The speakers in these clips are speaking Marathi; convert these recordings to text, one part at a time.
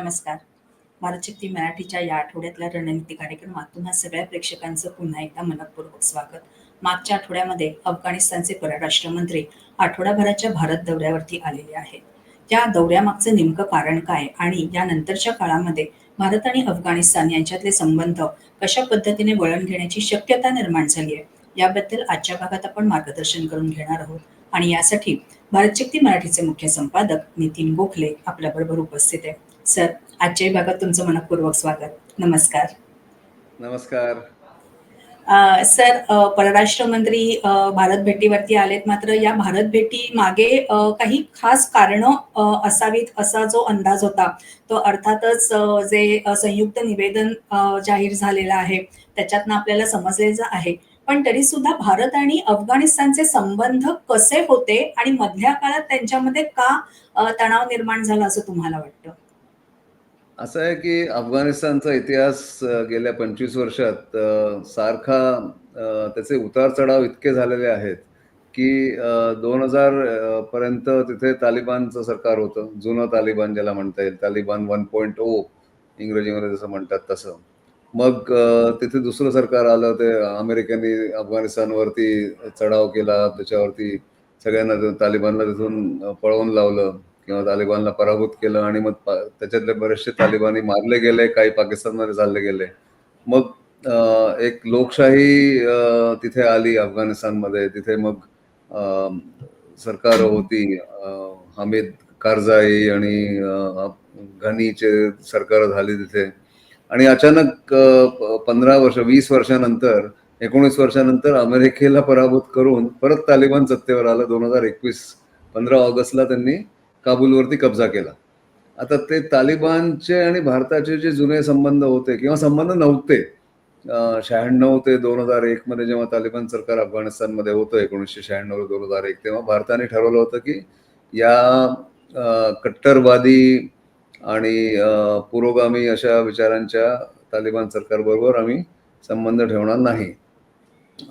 नमस्कार. भारतशक्ती मराठीच्या या आठवड्यातल्या रणनीती कार्यक्रमात तुम्हा सगळ्या प्रेक्षकांचं पुन्हा एकदा मनपूर्वक स्वागत. मागच्या आठवड्यामध्ये अफगाणिस्तानचे परराष्ट्र मंत्री आठवडाभराच्या भारत दौऱ्यावरती आलेले आहेत. या दौऱ्यामागचं नेमकं कारण काय आणि यानंतरच्या काळामध्ये भारत आणि अफगाणिस्तान यांच्यातले संबंध कशा पद्धतीने वळण घेण्याची शक्यता निर्माण झाली आहे, याबद्दल आजच्या भागात आपण मार्गदर्शन करून घेणार आहोत. आणि यासाठी भारत शक्ती मराठीचे मुख्य संपादक नितीन गोखले आपल्याबरोबर उपस्थित आहे. सर, आजच्याही भागात तुमचं मनःपूर्वक स्वागत. नमस्कार. नमस्कार. सर परराष्ट्र मंत्री भारत भेटीवरती आलेत मात्र या भारत भेटी मागे काही खास कारणं असावीत असा जो अंदाज होता तो अर्थातच जे संयुक्त निवेदन जाहीर झालेलं आहे त्याच्यातनं आपल्याला समजलेलं आहे. पण तरी सुद्धा भारत आणि अफगाणिस्तानचे संबंध कसे होते आणि मधल्या काळात त्यांच्यामध्ये का तणाव निर्माण झाला असं तुम्हाला वाटतं? असं आहे की अफगाणिस्तानचा इतिहास गेल्या 25 वर्षात सारखा त्याचे उतार-चढाव इतके झालेले आहेत, की दोन हजार पर्यंत तिथे तालिबानचं सरकार होतं. जुनं तालिबान ज्याला म्हणता येईल. तालिबान 1.0 इंग्रजीमध्ये जसं म्हणतात तसं. मग तिथे दुसरं सरकार आलं. ते अमेरिकेने अफगाणिस्तानवरती चढाव केला. त्याच्यावरती सगळ्यांना तालिबानला तिथून पळवून लावलं किंवा तालिबानला पराभूत केलं आणि मग त्याच्यातले बरेचसे तालिबानी मारले गेले, काही पाकिस्तानमध्ये चालले गेले. मग एक लोकशाही तिथे आली अफगाणिस्तानमध्ये. तिथे मग सरकार होती. हमीद कारजाई आणि घनीचे सरकार झाली तिथे. आणि अचानक पंधरा वर्ष वीस वर्षानंतर 19 वर्षानंतर अमेरिकेला पराभूत करून परत तालिबान सत्तेवर आलं 2021 15 ऑगस्टला त्यांनी काबूलवरती कब्जा केला. आता ते तालिबानचे आणि भारताचे जे जुने संबंध होते किंवा संबंध नव्हते. अ, 96 ते 2001 मध्ये जेव्हा तालिबान सरकार अफगाणिस्तानमध्ये होतं एकोणीसशे शहाण्णव दोन हजार एक तेव्हा भारताने ठरवलं होतं, की या कट्टरवादी आणि पुरोगामी अशा विचारांच्या तालिबान सरकारबरोबर आम्ही संबंध ठेवणार नाही.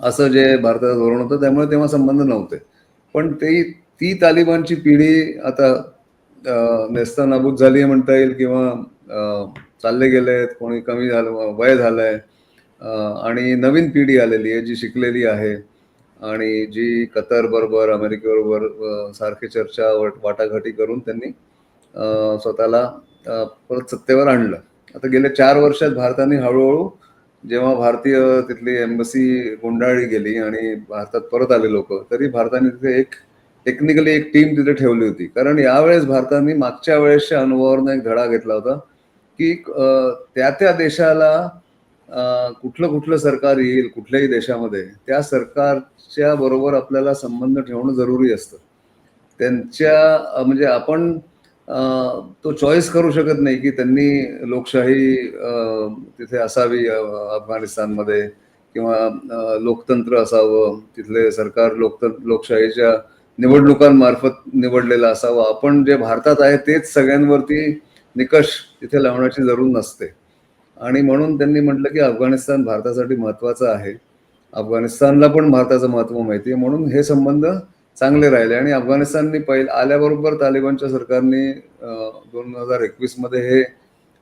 असं जे भारताचं धोरण होतं त्यामुळे तेव्हा संबंध नव्हते. पण ते ती तालिबानची पिढी आता नेस्तानाबूत झाली झाली म्हणता येईल किंवा चालले गेले आहेत कोणी कमी झालं, वय झालंय आणि नवीन पिढी आलेली आहे जी शिकलेली आहे आणि जी कतारबरोबर, अमेरिकेबरोबर सारखी चर्चा, वाटाघाटी करून त्यांनी स्वतःला परत सत्तेवर आणलं. आता गेल्या चार वर्षात भारताने हळूहळू जेव्हा भारतीय तिथली एम्बसी गुंडाळली गेली आणि भारतात परत आले लोक तरी भारताने तिथे एक टेक्निकली एक टीम तिथे ठेवली होती. कारण यावेळेस भारताने मागच्या वेळेसच्या अनुभवावरनं एक धडा घेतला होता, की त्या-त्या देशाला कुठलं-कुठलं सरकार येईल कुठल्याही देशामध्ये, त्या सरकारच्या बरोबर आपल्याला संबंध ठेवणं जरुरी असतं. त्यांच्या म्हणजे आपण तो चॉईस करू शकत नाही, की त्यांनी लोकशाही तिथे असावी अफगाणिस्तानमध्ये किंवा लोकतंत्र असावं. तिथले सरकार लोकतंत्र लोकशाहीच्या निवडणुकांमार्फत निवडलेला असावा आपण जे भारतात आहे तेच सगळ्यांवरती निकष तिथे लावण्याची जरूर नसते. आणि म्हणून त्यांनी म्हटलं, की अफगाणिस्तान भारतासाठी महत्त्वाचं आहे. अफगाणिस्तानला पण भारताचं महत्त्व माहिती आहे. म्हणून हे संबंध चांगले राहिले आणि अफगाणिस्तानने पहिलं आल्याबरोबर तालिबानच्या सरकारने दोन हजार एकवीसमध्ये हे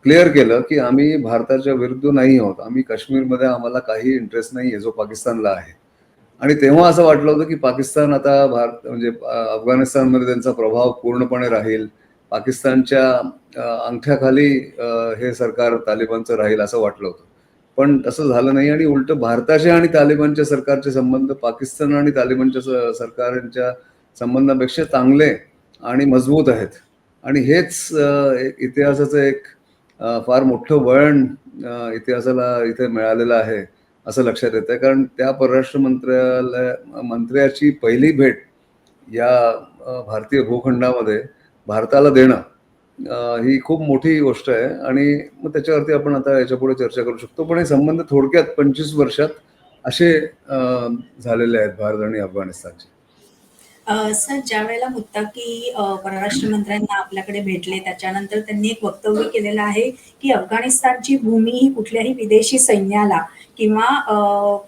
क्लिअर केलं, की आम्ही भारताच्या विरुद्ध नाही आहोत. आम्ही काश्मीरमध्ये आम्हाला काही इंटरेस्ट नाही आहे जो पाकिस्तानला आहे. आणि तेव्हा असं वाटलं होतं, की पाकिस्तान आता भारत म्हणजे अफगाणिस्तानमध्ये त्यांचा प्रभाव पूर्णपणे राहील. पाकिस्तानच्या अंगठ्याखाली हे सरकार तालिबानचं राहील असं वाटलं होतं. पण तसं झालं नाही आणि उलटं भारताचे आणि तालिबानच्या सरकारचे संबंध पाकिस्तान आणि तालिबानच्या स सरकारांच्या संबंधापेक्षा चांगले आणि मजबूत आहेत. आणि हेच इतिहासाचं एक फार मोठं वळण इतिहासाला इथे मिळालेलं आहे, असं लक्षात येतं कारण त्या परराष्ट्र मंत्रालय मंत्र्याची पहिली भेट या भारतीय भूखंडामध्ये भारताला देणं ही खूप मोठी गोष्ट आहे आणि मग त्याच्यावरती आपण आता याच्यापुढे चर्चा करू शकतो. पण हे संबंध थोडक्यात 25 वर्षात असे झालेले आहेत भारत आणि अफगाणिस्तानचे. सर सर ज्यावेळेला मुत्ताकी परराष्ट्र मंत्र्यांना आपल्याकडे भेटले त्याच्यानंतर त्यांनी एक वक्तव्य केलेलं आहे, की अफगाणिस्तानची भूमी ही कुठल्याही विदेशी सैन्याला किंवा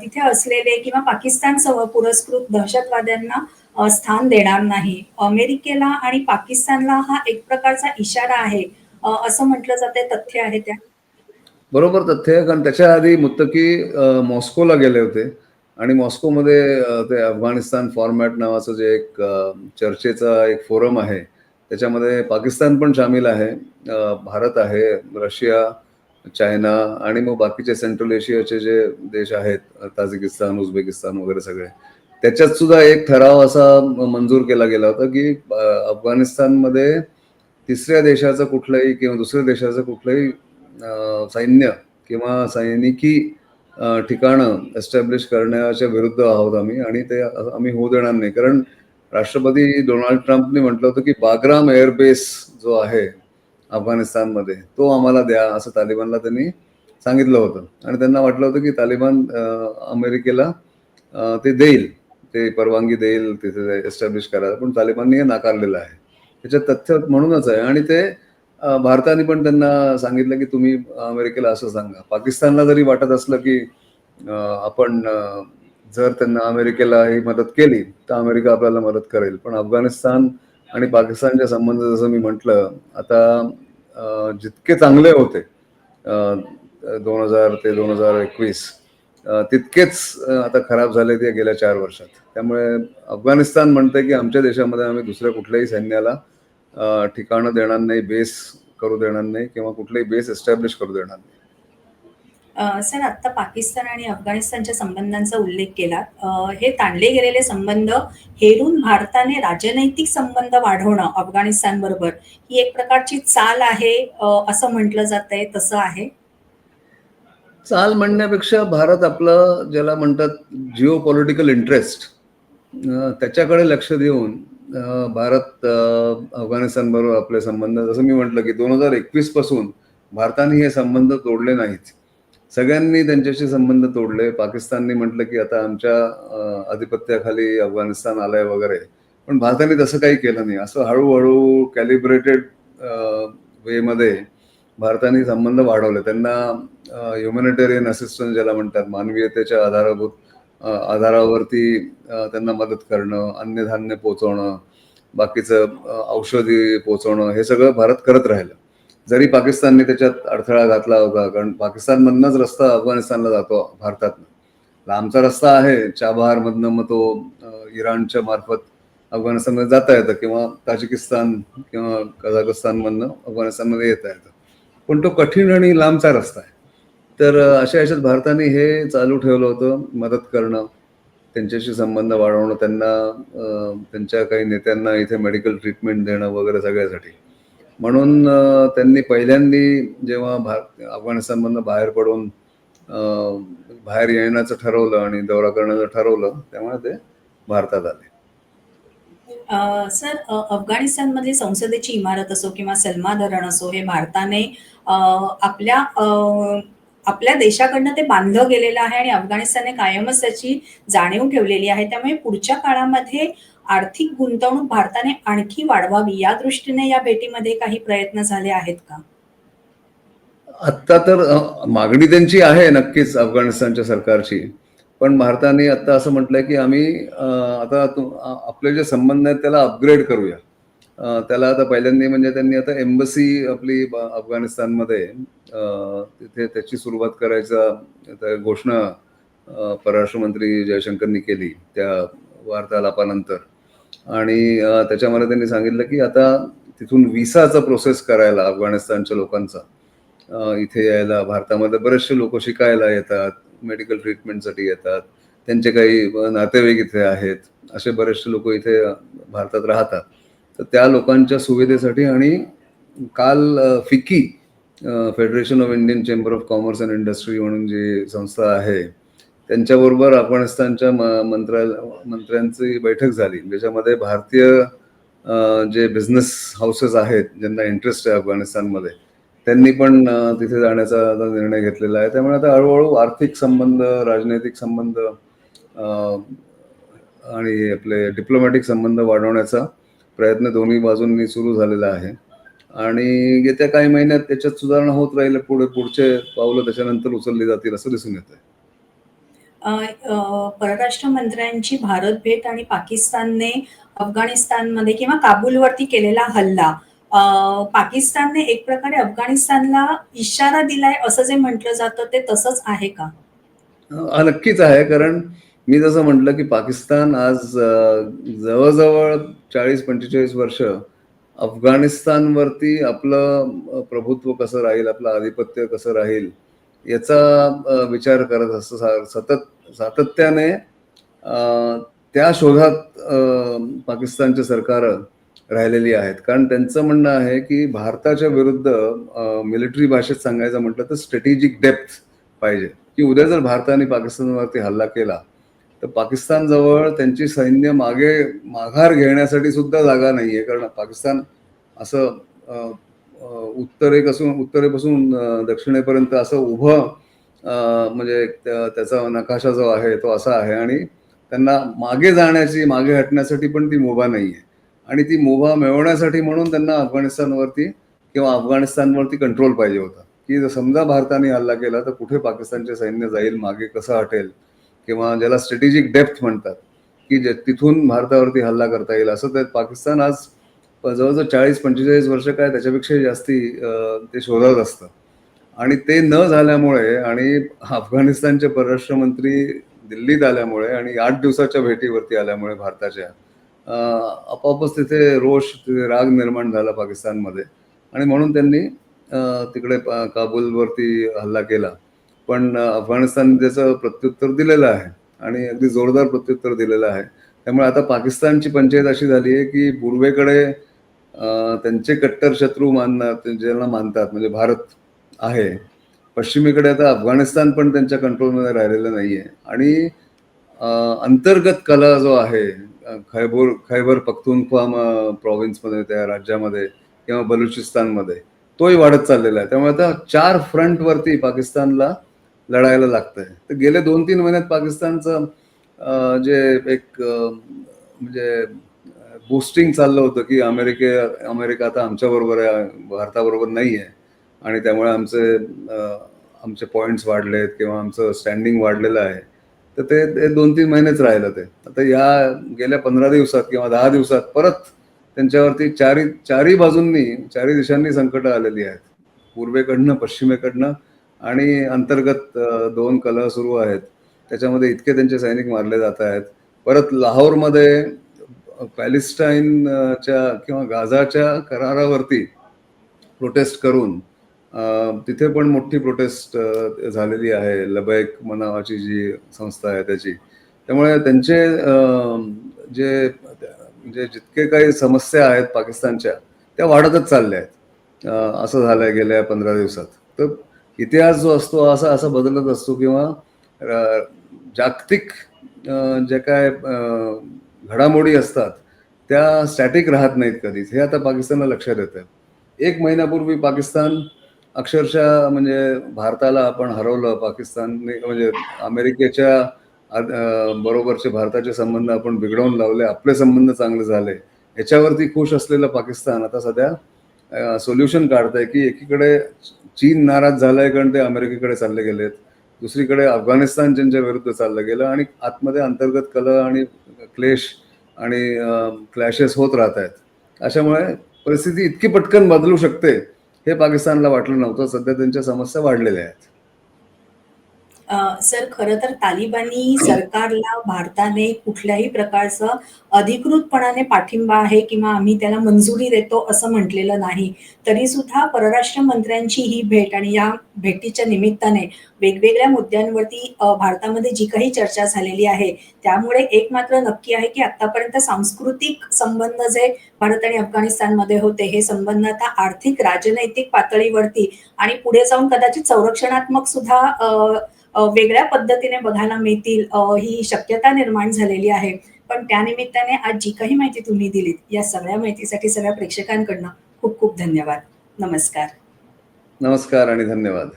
तिथे असलेले किंवा पाकिस्तानसह पुरस्कृत दहशतवाद्यांना स्थान देणार नाही. अमेरिकेला आणि पाकिस्तानला हा एक प्रकारचा इशारा आहे, असं म्हटलं जाते तथ्य आहे त्या? बरोबर तथ्य कारण त्याच्या आधी मुत्तकी मॉस्कोला गेले होते. आणि मॉस्कोमध्ये ते अफगाणिस्तान फॉर्मॅट नावाचं जे एक चर्चेचा एक फोरम आहे त्याच्यामध्ये पाकिस्तान पण सामील आहे भारत आहे रशिया चायना आणि मग बाकीचे सेंट्रल एशियाचे जे देश आहेत ताजिकिस्तान उझबेकिस्तान वगैरे सगळे त्याच्यात सुद्धा एक ठराव असा मंजूर केला गेला होता की अफगाणिस्तानमध्ये तिसऱ्या देशाचं कुठलंही किंवा दुसऱ्या देशाचं कुठलंही सैन्य किंवा सैनिकी ठिकाणं एस्टॅब्लिश करण्याच्या विरुद्ध आहोत आम्ही आणि ते आम्ही होऊ देणार नाही. कारण राष्ट्रपती डोनाल्ड ट्रम्पने म्हटलं होतं की बाग्राम एअरबेस जो आहे अफगाणिस्तानमध्ये तो आम्हाला द्या असं तालिबानला त्यांनी सांगितलं होतं. आणि त्यांना वाटलं होतं की तालिबान अमेरिकेला ते देईल ते परवानगी देईल तिथे एस्टॅब्लिश करायला. पण तालिबानने हे नाकारलेलं आहे. त्याच्यात तथ्य म्हणूनच आहे आणि ते भारताने पण त्यांना सांगितलं की तुम्ही अमेरिकेला असं सांगा. पाकिस्तानला जरी वाटत असलं की आपण जर त्यांना अमेरिकेला ही मदत केली तर अमेरिका आपल्याला मदत करेल. पण अफगाणिस्तान आणि पाकिस्तानच्या संबंध जसं मी म्हटलं आता जितके चांगले होते दोन हजार ते दोन हजार एकवीस तितकेच आता खराब झाले ते गेल्या चार वर्षात. त्यामुळे अफगाणिस्तान म्हणते की आमच्या देशामध्ये आम्ही दुसऱ्या कुठल्याही सैन्याला ठिकाणं देणार नाही बेस करू देणार नाही किंवा कुठलेही बेस एस्टॅब्लिश करू देणार नाही. सर आत्ता पाकिस्तान आणि अफगाणिस्तानच्या संबंधांचा उल्लेख केला हे ताणले गेलेले संबंध हेरून भारताने राजनैतिक संबंध वाढवणं अफगाणिस्तान बरोबर ही एक प्रकारची चाल आहे असं म्हटलं जात आहे तसं आहे? चाल म्हणण्यापेक्षा भारत आपलं ज्याला म्हणतात जिओ पॉलिटिकल इंटरेस्ट त्याच्याकडे लक्ष देऊन भारत अफगाणिस्तान बरोबर आपले संबंध जसं मी म्हटलं की दोन हजार एकवीसपासून भारताने हे संबंध तोडले नाहीत. सगळ्यांनी त्यांच्याशी संबंध तोडले. पाकिस्तानने म्हटलं की आता आमच्या आधिपत्याखाली अधिपत्याखाली अफगाणिस्तान आलंय वगैरे. पण भारताने तसं काही केलं नाही. असं हळूहळू कॅलिब्रेटेड वेमध्ये भारताने संबंध वाढवले. त्यांना ह्युमॅनिटेरियन असिस्टन्स ज्याला म्हणतात मानवीयतेच्या आधारभूत आधारावरती त्यांना मदत करणं अन्नधान्य पोचवणं बाकीचं औषधी पोचवणं हे सगळं भारत करत राहिलं. जरी पाकिस्तानने त्याच्यात अडथळा घातला होता कारण पाकिस्तानमधनच रस्ता अफगाणिस्तानला जातो भारतातनं. लांबचा रस्ता आहे चाबहारमधनं मग तो इराणच्या मार्फत अफगाणिस्तानमध्ये जाता येतं किंवा ताजिकिस्तान किंवा कझाकस्तानमधनं अफगाणिस्तानमध्ये येता येतं. पण तो कठीण आणि लांबचा रस्ता आहे. तर अशा याच्यात भारताने हे चालू ठेवलं होतं मदत करणं त्यांच्याशी संबंध वाढवणं त्यांना त्यांच्या काही नेत्यांना इथे मेडिकल ट्रीटमेंट देणं वगैरे सगळ्यासाठी. म्हणून त्यांनी पहिल्यांदी जेव्हा भार अफगाणिस्तानमधनं बाहेर पडून बाहेर येण्याचं ठरवलं आणि दौरा करण्याचं ठरवलं त्यामुळे ते भारतात आले. सर अफगाणिस्तानमधली संसदेची इमारत असो किंवा सलमा धरण असो हे भारताने आपल्या आपल्या देशाकडनं ते बांधलं गेलेलं आहे आणि अफगाणिस्तानने कायमच त्याची जाणीव ठेवलेली आहे. त्यामुळे पुढच्या काळामध्ये आर्थिक गुंतवणूक भारताने आणखी वाढवावी या दृष्टीने या भेटीमध्ये काही प्रयत्न झाले आहेत का? आत्ता तर मागणी त्यांची आहे नक्कीच अफगाणिस्तानच्या सरकारची. पण भारताने आता असं म्हटलंय की आम्ही आता आपले जे संबंध आहेत त्याला अपग्रेड करूया. त्याला आता पहिल्यांदा म्हणजे त्यांनी आता एम्बसी आपली अफगाणिस्तानमध्ये तिथे त्याची सुरुवात करायचा घोषणा परराष्ट्र मंत्री जयशंकरनी केली त्या वार्तालापानंतर. आणि त्याच्यामध्ये त्यांनी सांगितलं की आता तिथून विसाचा प्रोसेस करायला अफगाणिस्तानच्या लोकांचा. इथे यायला भारतामध्ये बरेचसे लोक शिकायला येतात मेडिकल ट्रीटमेंटसाठी येतात. त्यांचे काही नातेवाईक इथे आहेत. असे बरेचसे लोक इथे भारतात राहतात. तर त्या लोकांच्या सुविधेसाठी आणि काल FICCI FICCI federation of Indian chamber of commerce and industry म्हणून जी संस्था आहे त्यांच्याबरोबर अफगाणिस्तानच्या म- मंत्र्या मंत्र्यांची बैठक झाली. ज्याच्यामध्ये भारतीय जे बिझनेस हाऊसेस आहेत ज्यांना इंटरेस्ट आहे अफगाणिस्तानमध्ये त्यांनी पण तिथे जाण्याचा आता निर्णय घेतलेला आहे. त्यामुळे आता हळूहळू आर्थिक संबंध राजनैतिक संबंध आणि आपले डिप्लोमॅटिक संबंध वाढवण्याचा प्रयत्न दोन्ही बाजूंनी सुरू झालेला आहे. आणि येत्या काही महिन्यात त्याच्यात सुधारणा होत राहील पुढे पुढचे पावलं त्याच्यानंतर उचलली जातील असं दिसून येत आहे परराष्ट्र मंत्र्यांची भारत भेट आणि पाकिस्तानने अफगाणिस्तानमध्ये किंवा काबूलवरती केलेला हल्ला. पाकिस्तानने एक प्रकारे अफगाणिस्तानला इशारा दिलाय असं जे म्हटलं जातं ते तसंच आहे का? नक्कीच आहे कारण मी जसं म्हटलं की पाकिस्तान आज जवळजवळ चाळीस पंचेचाळीस वर्ष अफगाणिस्तानवरती आपलं प्रभुत्व कसं राहील आपलं आधिपत्य कसं राहील याचा विचार करत असतं सा- सतत सातत्याने त्या शोधात पाकिस्तानचे सरकार राहिलेली आहेत. कारण त्यांचं म्हणणं आहे की भारताच्या विरुद्ध मिलिटरी भाषेत सांगायचं म्हटलं तर स्ट्रॅटेजिक डेप्थ पाहिजे. की उद्या जर भारताने पाकिस्तानवरती हल्ला केला तर पाकिस्तान जवळ त्यांची सैन्य मागे माघार घेण्यासाठी सुद्धा जागा नाही आहे कारण पाकिस्तान असं उत्तरेक असून उत्तरेपासून उत्तरेपासून दक्षिणेपर्यंत असं उभं म्हणजे त्या- त्याचा नकाशा जो आहे तो असा आहे. आणि त्यांना मागे जाण्याची मागे हटण्यासाठी पण ती मुभा नाही आहे आणि ती मुभा मिळवण्यासाठी म्हणून त्यांना अफगाणिस्तानवरती किंवा अफगाणिस्तानवरती कंट्रोल पाहिजे होता. की जर समजा भारताने हल्ला केला तर कुठे पाकिस्तानचे सैन्य जाईल मागे कसं हटेल? किंवा ज्याला स्ट्रॅटेजिक डेप्थ म्हणतात की जे तिथून भारतावरती हल्ला करता येईल असं त्यात पाकिस्तान आज जवळजवळ चाळीस पंचेचाळीस वर्ष काय त्याच्यापेक्षा जास्ती ते शोधत असतं. आणि ते न झाल्यामुळे आणि अफगाणिस्तानचे परराष्ट्र मंत्री दिल्लीत आल्यामुळे आणि आठ दिवसाच्या भेटीवरती आल्यामुळे भारताच्या आपापच आपोआपच तिथे रोष तिथे राग निर्माण झाला पाकिस्तानमध्ये. आणि म्हणून त्यांनी तिकडे काबूलवरती हल्ला केला. पण अफगाणिस्तान ज्याचं त्याचं प्रत्युत्तर दिलेलं आहे आणि अगदी जोरदार प्रत्युत्तर दिलेलं आहे. त्यामुळे आता पाकिस्तानची पंचायत अशी झाली आहे की पूर्वेकडे त्यांचे कट्टर शत्रू मानणार ज्यांना मानतात म्हणजे भारत आहे. पश्चिमेकडे आता अफगाणिस्तान पण त्यांच्या कंट्रोलमध्ये राहिलेलं नाही आहे आणि अंतर्गत कला जो आहे अं, खैबर खैबर पख्तूनख्वा प्रॉव्हिन्समध्ये त्या राज्यामध्ये किंवा बलुचिस्तानमध्ये तोही वाढत चाललेला आहे. त्यामुळे आता चार फ्रंटवरती पाकिस्तानला लढायला लागतंय. तर गेले दोन तीन महिन्यात पाकिस्तानचं जे एक म्हणजे बुस्टिंग चाललं होतं की अमेरिके अमेरिका आता आमच्याबरोबर आहे भारताबरोबर नाही आहे आणि त्यामुळे आमचे आमचे पॉईंट्स वाढलेत किंवा आमचं स्टँडिंग वाढलेलं आहे. तर ते दोन तीन महिनेच राहिलं ते. आता या गेल्या पंधरा दिवसात किंवा दहा दिवसात परत त्यांच्यावरती चारी चारी बाजूंनी चारी दिशांनी संकटं आलेली आहेत. पूर्वेकडनं पश्चिमेकडनं आणि अंतर्गत दोन कलह सुरू आहेत. त्याच्यामध्ये इतके त्यांचे सैनिक मारले जात आहेत. परत लाहोरमध्ये पॅलेस्टाईनच्या किंवा गाझाच्या करारावरती प्रोटेस्ट करून तिथे पण मोठी प्रोटेस्ट झालेली आहे. लबैक नावाची जी संस्था आहे त्याची. त्यामुळे त्यांचे जे म्हणजे जितके काही समस्या आहेत पाकिस्तानच्या त्या वाढतच चालल्या आहेत. असं झालंय गेल्या पंधरा दिवसात. तर इतिहास जो असतो असा असा बदलत असतो किंवा जागतिक जे ज्या काय घडामोडी असतात त्या स्टॅटिक राहत नाहीत कधीच. हे आता पाकिस्तानला लक्षात येतं एक महिन्यापूर्वी पाकिस्तान अक्षरशः म्हणजे भारताला आपण हरवलं. पाकिस्तानने म्हणजे अमेरिकेच्या बरोबरचे भारताचे संबंध आपण बिघडवून लावले. आपले संबंध चांगले झाले. याच्यावरती खुश असलेलं पाकिस्तान आता सध्या सोल्युशन काढतंय की एकीकडे चीन नाराज झालाय कारण ते अमेरिकेकडे चालले गेलेत. दुसरीकडे अफगाणिस्तान त्यांच्या विरुद्ध चाललं गेलं आणि आतमध्ये अंतर्गत कलह आणि क्लेश आणि क्लॅशेस होत राहत आहेत. अशामुळे परिस्थिती इतकी पटकन बदलू शकते हे पाकिस्तानला वाटलं नव्हतं. सध्या त्यांच्या समस्या वाढलेल्या आहेत. सर खरं तर तालिबानी सरकारला भारताने कुठल्याही प्रकारचं अधिकृतपणाने पाठिंबा आहे किंवा आम्ही त्याला मंजुरी देतो असं म्हटलेलं नाही. तरी सुद्धा परराष्ट्र मंत्र्यांची ही भेट आणि या भेटीच्या निमित्ताने वेगवेगळ्या मुद्द्यांवरती भारतामध्ये जी काही चर्चा झालेली आहे त्यामुळे एक मात्र नक्की आहे की आतापर्यंत सांस्कृतिक संबंध जे भारत आणि अफगाणिस्तानमध्ये होते हे संबंध आता आर्थिक राजनैतिक पातळीवरती आणि पुढे जाऊन कदाचित संरक्षणात्मक सुद्धा अं, वेगळ्या पद्धतीने बघायला मिळतील ही शक्यता निर्माण झालेली आहे. पण त्यानिमित्ताने आज जी काही माहिती तुम्ही दिलीत या सगळ्या माहितीसाठी सगळ्या प्रेक्षकांकडनं खूप खूप धन्यवाद. नमस्कार. नमस्कार आणि धन्यवाद.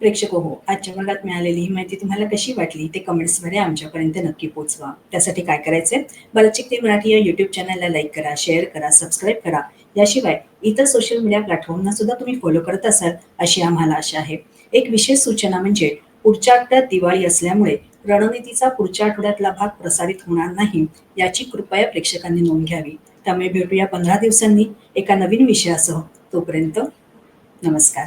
प्रेक्षक हो आजच्या भागात मिळालेली ही माहिती तुम्हाला कशी वाटली ते कमेंट्समध्ये आमच्यापर्यंत नक्की पोहोचवा त्यासाठी काय करायचंय? बलचिकते मराठी या युट्यूब चॅनलला लाईक करा शेअर करा सबस्क्राईब करा. याशिवाय इतर सोशल मीडिया प्लॅटफॉर्मना सुद्धा तुम्ही फॉलो करत असाल अशी आम्हाला आशा आहे. एक विशेष सूचना म्हणजे पुढच्या आठवड्यात दिवाळी असल्यामुळे रणनीतीचा पुढच्या आठवड्यातला भाग प्रसारित होणार नाही याची कृपया प्रेक्षकांनी नोंद घ्यावी. त्यामुळे भेटूया पंधरा दिवसांनी एका नवीन विषयासह. तोपर्यंत नमस्कार.